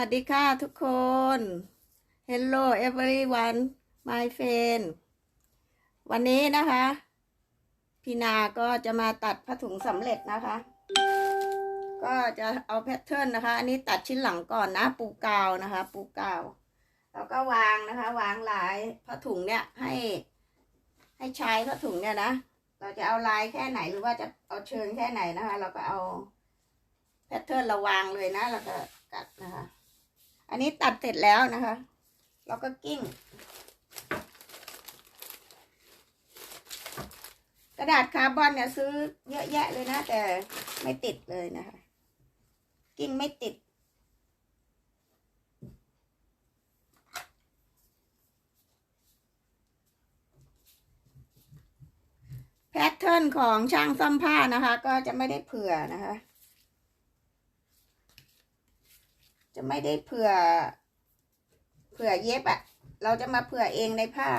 วัสดีค่ะทุกคน Hello everyone my friend วันนี้นะคะ พี่นาก็จะมาตัดผ้าถุงสำเร็จนะคะ ก็จะเอาแพทเทิร์นนะคะ อันนี้ตัดชิ้นหลังก่อนนะ ปูกาวนะคะ ปูกาว แล้วก็วางนะคะ วางลายผ้าถุงเนี่ยให้ ให้ใช้ผ้าถุงเนี่ยนะ เราจะเอาลายแค่ไหนหรือว่าจะเอาเชิงแค่ไหนนะคะ เราก็เอาแพทเทิร์นเราวางเลยนะ แล้วก็กัดนะคะ อันนี้ตัดเสร็จแล้วนะคะ เราก็กิ้ง กระดาษคาร์บอนเนี่ยซื้อเยอะแยะเลยนะ แต่ไม่ติดเลยนะคะ กิ้งไม่ติดแพทเทิร์นของช่างซ่อมผ้านะคะ ก็จะไม่ได้เผื่อนะคะ จะไม่ได้เผื่อ เผื่อเย็บอะ่ะ เราจะมาเผื่อเองในผ้า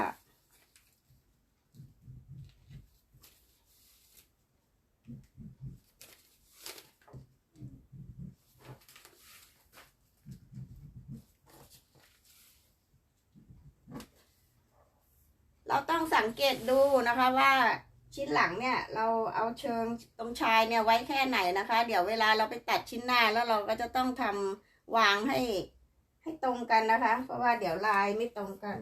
เราต้องสังเกตดูนะคะว่าชิ้นหลังเนี่ยเราเอาเชิงตรงชายเนี่ยไว้แค่ไหนนะคะ เดี๋ยวเวลาเราไปตัดชิ้นหน้าแล้วเราก็จะต้องทำ วางให้ให้ตรงกันนะคะ เพราะว่าเดี๋ยวลายไม่ตรงกัน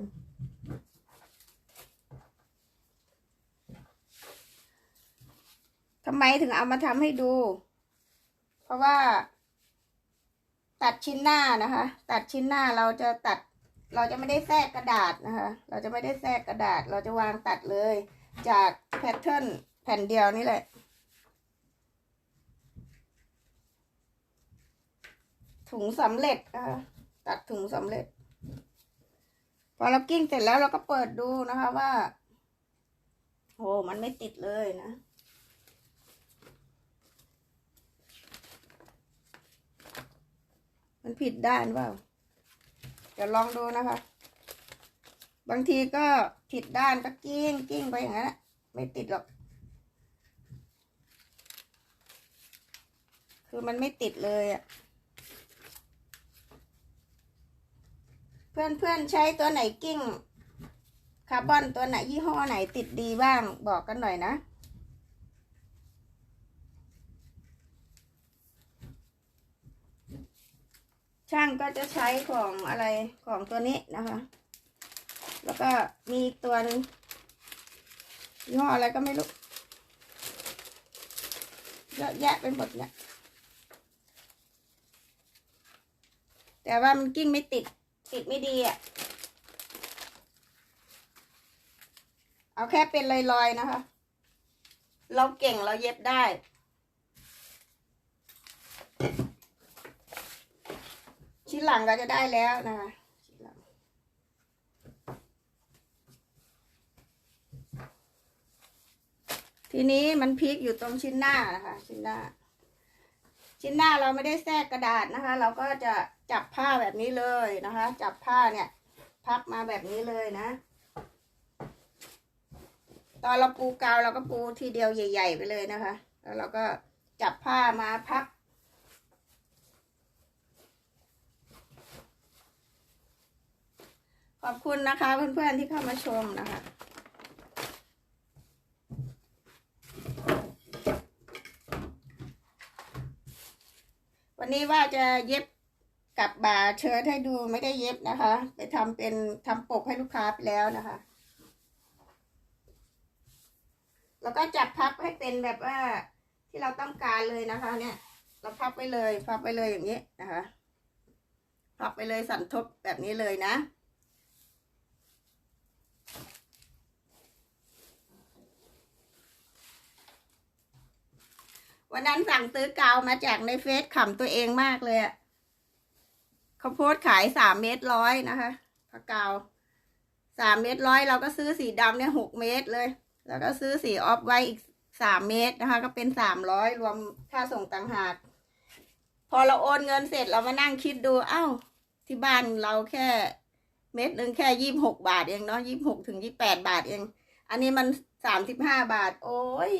ทำไมถึงเอามาทำให้ดู เพราะว่า ตัดชิ้นหน้านะคะ ตัดชิ้นหน้าเราจะตัด เราจะไม่ได้แทรกกระดาษนะคะ เราจะไม่ได้แทรกกระดาษ เราจะวางตัดเลย จากแพทเทิร์นแผ่นเดียวนี่แหละ ถุงสำเร็จนะคะตัดถุงสำเร็จ พอเรากิ้งเสร็จแล้วเราก็เปิดดูนะคะว่าโอ้มันไม่ติดเลยนะมันผิดด้านเปล่าเดี๋ยวลองดูนะคะ บางทีก็ผิดด้านก็กิ้งกิ้งไปอย่างนั้นแหละไม่ติดหรอก คือมันไม่ติดเลยอะ่ะ เพื่อนเพื่อนๆใช้ตัวไหนกิ้งคาร์บอนตัวไหนยี่ห้อไหนติดดีบ้างบอกกันหน่อยนะ ช่างก็จะใช้ของอะไรของตัวนี้นะคะ แล้วก็มีอีกตัวหนึ่งยี่ห้ออะไรก็ไม่รู้เยอะแยะไปหมดเนี่ยแต่ว่ามันกิ้งไม่ติด ติดไม่ดีอะ่ะ เอาแค่เป็นลอยๆนะคะ เราเก่งเราเย็บได้ ชิ้นหลังก็จะได้แล้วนะคะชิ้นหลังทีนี้มันพลิกอยู่ตรงชิ้นหน้านะคะ ชิ้นหน้า ชิ้นหน้าเราไม่ได้แทรกกระดาษนะคะ เราก็จะ จับผ้าแบบนี้เลยนะคะ จับผ้าเนี่ย พับมาแบบนี้เลยนะ ตอนเราปูกาวเราก็ปูทีเดียวใหญ่ ๆ ไปเลยนะคะ แล้วเราก็จับผ้ามาพับขอบคุณนะคะเพื่อนๆที่เข้ามาชมนะคะ วันนี้ว่าจะเย็บ กับบ่าเชิ้ตให้ดูไม่ได้เย็บนะคะ ไปทำเป็นทำปกให้ลูกค้าไปแล้วนะคะ แล้วก็จับพับให้เป็นแบบว่าที่เราต้องการเลยนะคะ เนี่ย เราพับไปเลย พับไปเลยอย่างนี้นะคะพับไปเลยสันทบแบบนี้เลยนะวันนั้นสั่งซื้อกาวมาจากในเฟซขำตัวเองมากเลยอะ ขาโพสขายสามเมตรร้อยนะคะผ้ากาวสามเมตรร้อยเราก็ซื้อสีดำเนี่ยหกเมตรเลย แล้วก็ซื้อสีออฟไว้อีกสามเมตรนะคะ ก็เป็นสามร้อยรวมค่าส่งต่างหาก พอเราโอนเงินเสร็จเรามานั่งคิดดูเอ้าที่บ้านเราแค่เม็ดหนึ่งแค่ยี่บหกบาทเองเนาะยี่บหกถึงยี่แปดบาทเอง อันนี้มันสามสิบห้าบาท โอ้ย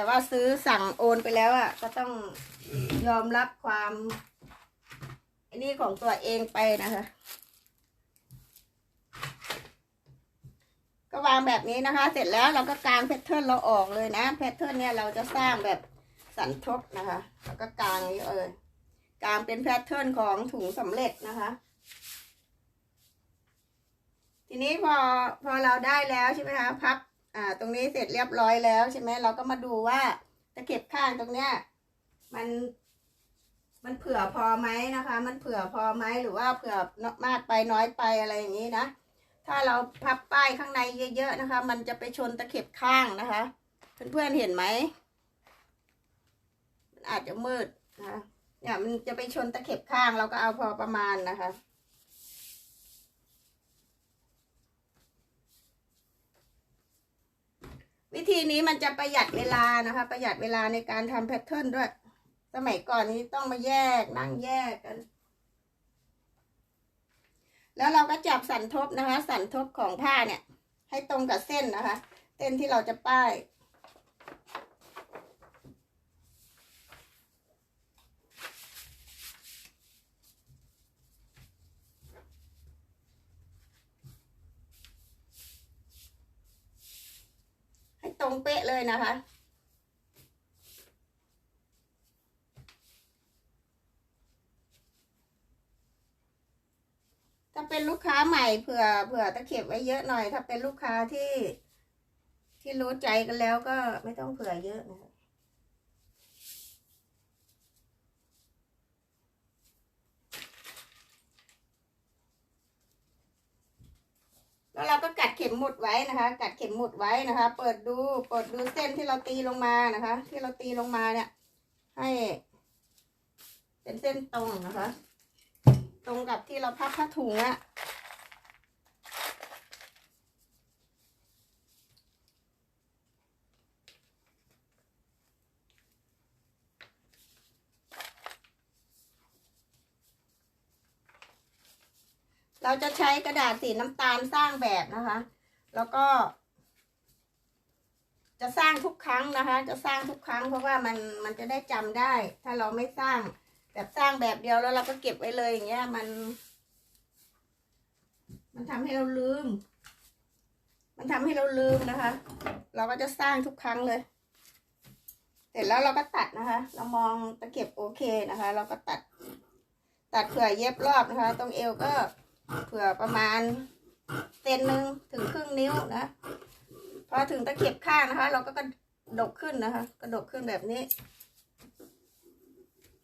แต่ว่าซื้อสั่งโอนไปแล้วอะก็ต้องยอมรับความอันนี้ของตัวเองไปนะคะ ก็วางแบบนี้นะคะ เสร็จแล้วเราก็กางแพทเทิร์นเราออกเลยนะแพทเทิร์นเนี่ยเราจะสร้างแบบสันทบนะคะแล้วก็กางอย่างนี้เลยกางเป็นแพทเทิร์นของถุงสำเร็จนะคะ ทีนี้พอพอเราได้แล้วใช่ไหมคะพับ อ่า ตรงนี้เสร็จเรียบร้อยแล้วใช่ไหมเราก็มาดูว่าตะเข็บข้างตรงเนี้ย มัน มันเผื่อพอไหมนะคะ มันเผื่อพอไหมหรือว่าเผื่อมากไปน้อยไปอะไรอย่างนี้นะถ้าเราพับป้ายข้างในเยอะๆนะคะ มันจะไปชนตะเข็บข้างนะคะเพื่อนๆเห็นไหมมันอาจจะมืดนะคะเนี่ยมันจะไปชนตะเข็บข้างเราก็เอาพอประมาณนะคะ วิธีนี้มันจะประหยัดเวลานะคะ ประหยัดเวลาในการทำแพทเทิร์นด้วย สมัยก่อนนี้ต้องมาแยกนั่งแยกกัน แล้วเราก็จับสันทบนะคะ สันทบของผ้าเนี่ย ให้ตรงกับเส้นนะคะ เส้นที่เราจะป้าย ให้ตรง เลยนะคะ ถ้าเป็นลูกค้าใหม่เผื่อเผื่อตะเข็บไว้เยอะหน่อย ถ้าเป็นลูกค้าที่ที่รู้ใจกันแล้วก็ไม่ต้องเผื่อเยอะนะคะ แล้วเราก็กัดเข็มหมุดไว้นะคะ กัดเข็มหมุดไว้นะคะ เปิดดูเปิดดูเส้นที่เราตีลงมานะคะ ที่เราตีลงมาเนี่ย ให้ เป็นเส้นตรงนะคะ ตรงกับที่เราพับผ้าถุงอะ เราจะใช้กระดาษสีน้ำตาลสร้างแบบนะคะ แล้วก็ จะสร้างทุกครั้งนะคะ จะสร้างทุกครั้งเพราะว่ามันมันจะได้จำได้ ถ้าเราไม่สร้างแบบสร้างแบบเดียวแล้วเราก็เก็บไว้เลยอย่างเงี้ย มัน มันทำให้เราลืม มันทำให้เราลืมนะคะ เราก็จะสร้างทุกครั้งเลย เสร็จแล้วเราก็ตัดนะคะ เรามองตะเข็บโอเคนะคะ เราก็ตัดตัดเผื่อเย็บรอบนะคะ ตรงเอวก็ เผื่อประมาณเซนหนึ่งถึงครึ่งนิ้วนะพอถึงตะเข็บข้างนะคะ เราก็กระดกขึ้นนะคะ กระดกขึ้นแบบนี้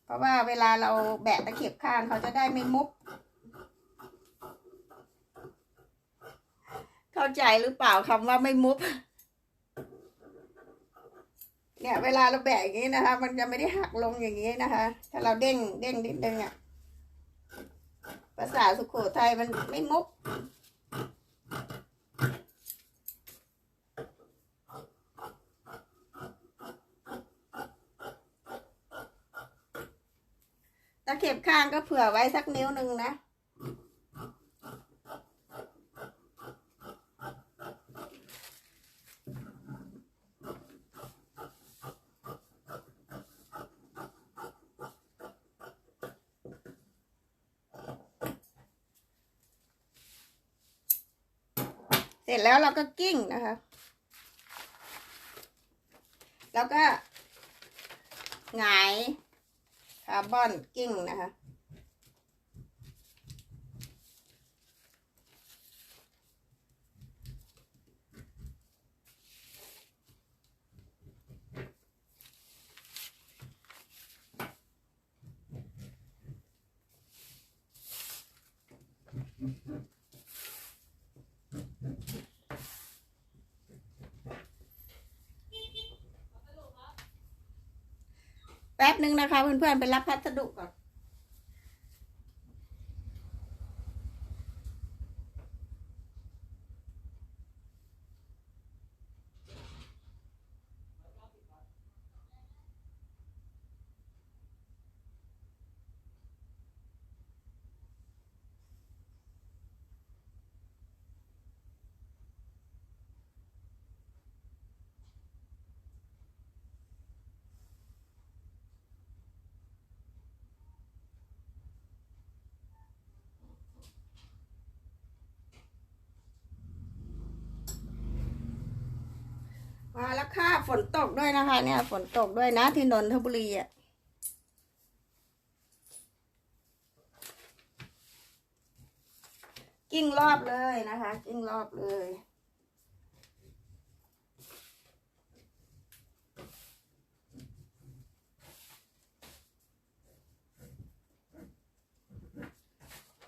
เพราะว่าเวลาเราแบะตะเข็บข้างเขาจะได้ไม่มุบเข้าใจหรือเปล่าคำว่าไม่มุบเนี่ย เวลาเราแบะอย่างนี้นะคะ มันจะไม่ได้หักลงอย่างนี้นะคะ ถ้าเราเด้งเด้งนิดนึงอะาษาสุโขทัยมันไม่มุก ตะเข็บข้างก็เผื่อไว้สักนิ้วหนึ่งนะ เสร็จแล้วเราก็กิ้งนะคะ แล้วก็หงายคาร์บอนกิ้งนะคะ แป๊บนึงนะคะเพื่อนๆไปรับพัสดุก่อน มาแล้วค่ะฝนตกด้วยนะคะ เนี่ย ฝนตกด้วยนะที่นนทบุรีอะกิ้งรอบเลยนะคะ กิ้งรอบเลย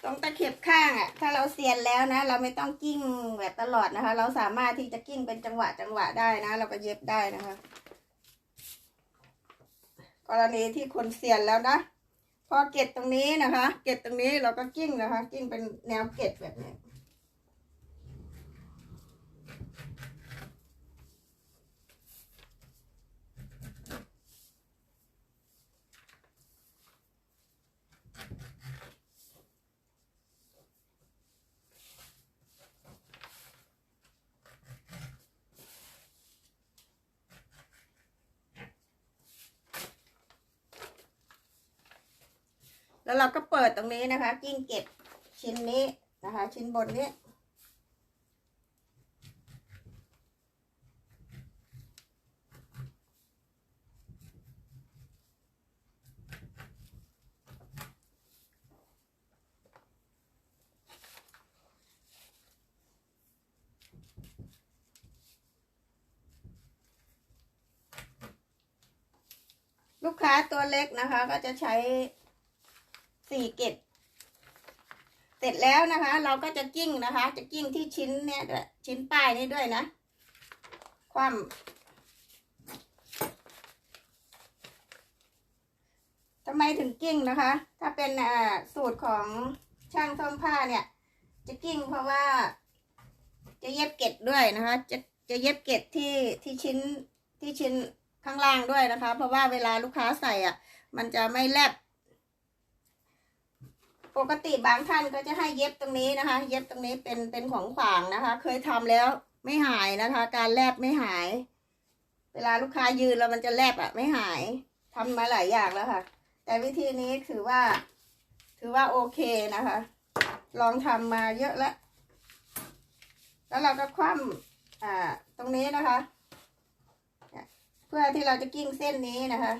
รงตะเข็บข้างอะ ถ้าเราเซียนแล้วนะ เราไม่ต้องกิ้งแบบตลอดนะคะ เราสามารถที่จะกิ้งเป็นจังหวะจังหวะได้นะ เราก็เย็บได้นะคะ กรณีที่คนเซียนแล้วนะ พอเก็ดตรงนี้นะคะ เก็ดตรงนี้เราก็กิ้งนะคะ กิ้งเป็นแนวเก็ดแบบนี้ แล้วเราก็เปิดตรงนี้นะคะ กิ้งเก็บชิ้นนี้นะคะ ชิ้นบนนี้ ลูกค้าตัวเล็กนะคะก็จะใช้ สี่เกตเสร็จแล้วนะคะ เราก็จะกิ้งนะคะ จะกิ้งที่ชิ้นเนี่ยชิ้นป้ายนี้ด้วยนะ ความทำไมถึงกิ้งนะคะ ถ้าเป็นอ่าสูตรของช่างซ่อมผ้าเนี่ย จะกิ้งเพราะว่า จะเย็บเกตด้วยนะคะ จะจะเย็บเกตที่ที่ชิ้นที่ชิ้นข้างล่างด้วยนะคะ เพราะว่าเวลาลูกค้าใส่อะ มันจะไม่แลบ ปกติบางท่านก็จะให้เย็บตรงนี้นะคะ เย็บตรงนี้เป็นเป็นของขวางนะคะ เคยทำแล้วไม่หายนะคะ การแลบไม่หาย เวลาลูกค้ายืนแล้วมันจะแลบอะไม่หายทำมาหลายอย่างแล้วค่ะ แต่วิธีนี้ถือว่า ถือว่าโอเคนะคะ ลองทำมาเยอะแล้วแล้วเราก็คว่ำอ่าตรงนี้นะคะ เพื่อที่เราจะกิ้งเส้นนี้นะคะ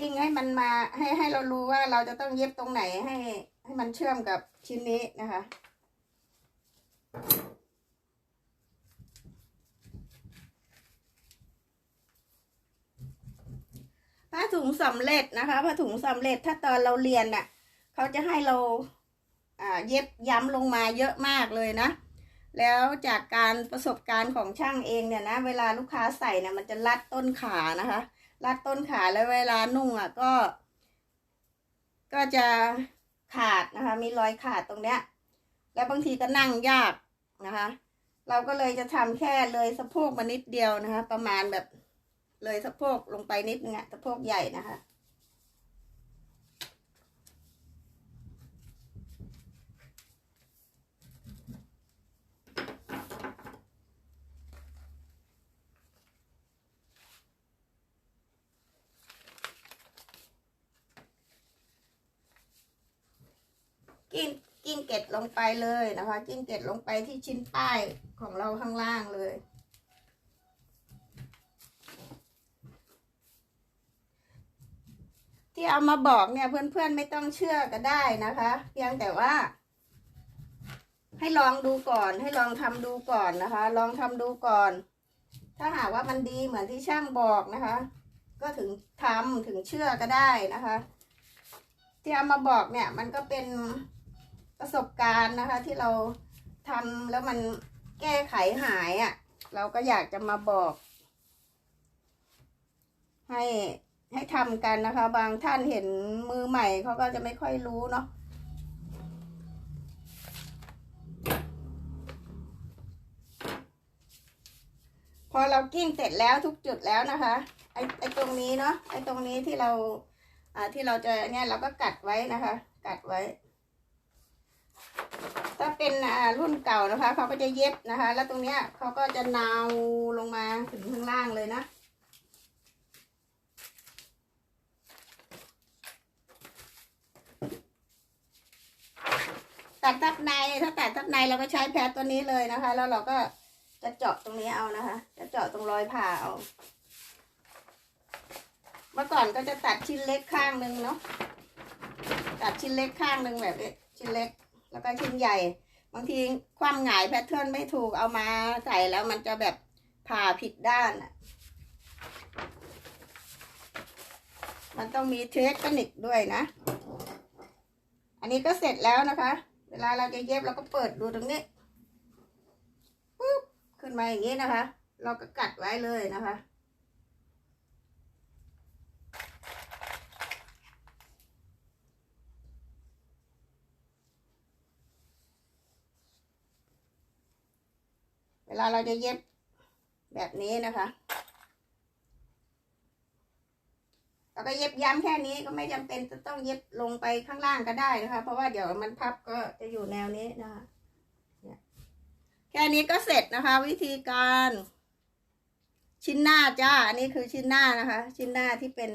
กิ้งให้มันมาให้ให้เรารู้ว่าเราจะต้องเย็บตรงไหนให้ ให้มันเชื่อมกับชิ้นนี้นะคะผ้าถุงสำเร็จนะคะผ้าถุงสำเร็จถ้าตอนเราเรียนน่ะเขาจะให้เราอ่าเย็บย้ำลงมาเยอะมากเลยนะ แล้วจากการประสบการณ์ของช่างเองเนี่ยนะ เวลาลูกค้าใส่เนี่ยมันจะรัดต้นขานะคะ รัดต้นขาแล้วเวลานุ่งอะก็ ก็จะขาดนะคะ มีรอยขาดตรงเนี้ย แล้วบางทีก็นั่งยากนะคะ เราก็เลยจะทำแค่เลยสะโพกมานิดเดียวนะคะ ประมาณแบบเลยสะโพกลงไปนิดนึงอะสะโพกใหญ่นะคะ กิ้งเกตลงไปเลยนะคะ กิ้งเกตลงไปที่ชิ้นป้ายของเราข้างล่างเลย ที่เอามาบอกเนี่ยเพื่อนๆไม่ต้องเชื่อก็ได้นะคะ เพียงแต่ว่า ให้ลองดูก่อนให้ลองทำดูก่อนนะคะ ลองทำดูก่อน ถ้าหากว่ามันดีเหมือนที่ช่างบอกนะคะ ก็ถึงทำถึงเชื่อก็ได้นะคะ ที่เอามาบอกเนี่ยมันก็เป็น ประสบการณ์นะคะ ที่เราทำแล้วมันแก้ไขหายอะ่ะ เราก็อยากจะมาบอก ให้ให้ทำกันนะคะ บางท่านเห็นมือใหม่เขาก็จะไม่ค่อยรู้เนาะพอเรากิ้งเสร็จแล้วทุกจุดแล้วนะคะ ไอไอตรงนี้เนาะไอตรงนี้ที่เรา อ่าที่เราจะเนี่ยเราก็กัดไว้นะคะ กัดไว้ ถ้าเป็นรุ่นเก่านะคะเขาก็จะเย็บนะคะ แล้วตรงเนี้ยเขาก็จะนาวลงมาถึงข้างล่างเลยนะตัดทับในถ้าตัดทับในเราก็ใช้แพรตัวนี้เลยนะคะ แล้วเราก็จะเจาะตรงนี้เอานะคะ จะเจาะตรงรอยผ่าเอาเมื่อก่อนก็จะตัดชิ้นเล็กข้างหนึ่งเนาะตัดชิ้นเล็กข้างหนึ่งแบบชิ้นเล็ก แล้วก็ชิ้นใหญ่ บางทีความหงายแพทเทิร์นไม่ถูกเอามาใส่แล้วมันจะแบบผ่าผิดด้านอะมันต้องมีเทคนิคด้วยนะ อันนี้ก็เสร็จแล้วนะคะ เวลาเราจะเย็บเราก็เปิดดูตรงนี้ปุ๊บขึ้นมาอย่างนี้นะคะ เราก็กัดไว้เลยนะคะ ลาเราจะเย็บแบบนี้นะคะเราก็เย็บย้ำแค่นี้ก็ไม่จำเป็นจะต้องเย็บลงไปข้างล่างก็ได้นะคะ เพราะว่าเดี๋ยวมันพับก็จะอยู่แนวนี้นะคะแค่นี้ก็เสร็จนะคะ วิธีการชิ้นหน้าจ้า อันนี้คือชิ้นหน้านะคะ ชิ้นหน้าที่เป็น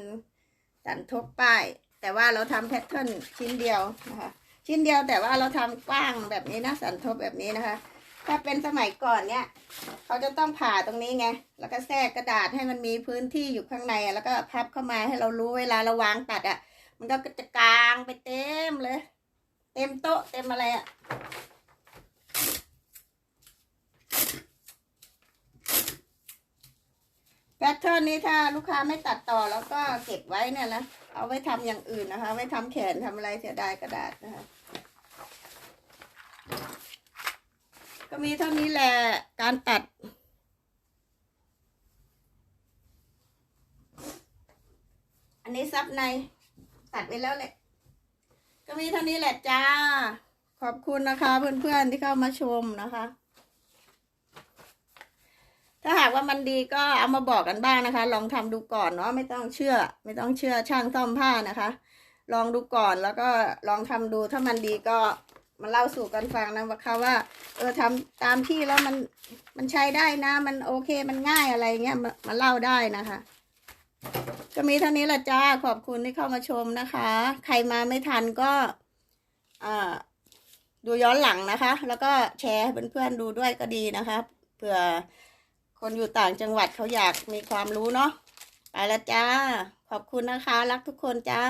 สันทบป้าย แต่ว่าเราทำแพทเทิร์นชิ้นเดียวนะคะ ชิ้นเดียวแต่ว่าเราทำกว้างแบบนี้นะสันทบแบบนี้นะคะ ถ้าเป็นสมัยก่อนเนี่ย เขาจะต้องผ่าตรงนี้ไง แล้วก็แทรกกระดาษให้มันมีพื้นที่อยู่ข้างในแล้วก็พับเข้ามาให้เรารู้เวลาเราวางตัดอะ มันก็จะกลางไปเต็มเลย เต็มโต๊ะเต็มอะไรอะแพทเทิร์นนี้ถ้าลูกค้าไม่ตัดต่อแล้วก็เก็บไว้เนี่ยนะ เอาไว้ทำอย่างอื่นนะคะ ไว้ทำแขนทำอะไรเสียดายกระดาษนะคะ ก็มีเท่านี้แหละการตัด อันนี้ซับในตัดไปแล้วแหละ ก็มีเท่านี้แหละจ้า ขอบคุณนะคะเพื่อนๆที่เข้ามาชมนะคะ ถ้าหากว่ามันดีก็เอามาบอกกันบ้างนะคะ ลองทำดูก่อนเนาะไม่ต้องเชื่อ ไม่ต้องเชื่อช่างซ่อมผ้านะคะ ลองดูก่อนแล้วก็ลองทำดูถ้ามันดีก็ มาเล่าสู่กันฟังนะว่าเขาว่า เออทำตามที่แล้วมันมันใช้ได้นะ มันโอเคมันง่ายอะไรเงี้ยมามาเล่าได้นะคะ ก็มีเท่านี้ละจ้าขอบคุณที่เข้ามาชมนะคะ ใครมาไม่ทันก็อ่าดูย้อนหลังนะคะ แล้วก็แชร์ให้เพื่อนๆดูด้วยก็ดีนะคะเผื่อคนอยู่ต่างจังหวัดเขาอยากมีความรู้เนาะไปแล้วจ้า ขอบคุณนะคะ รักทุกคนจ้า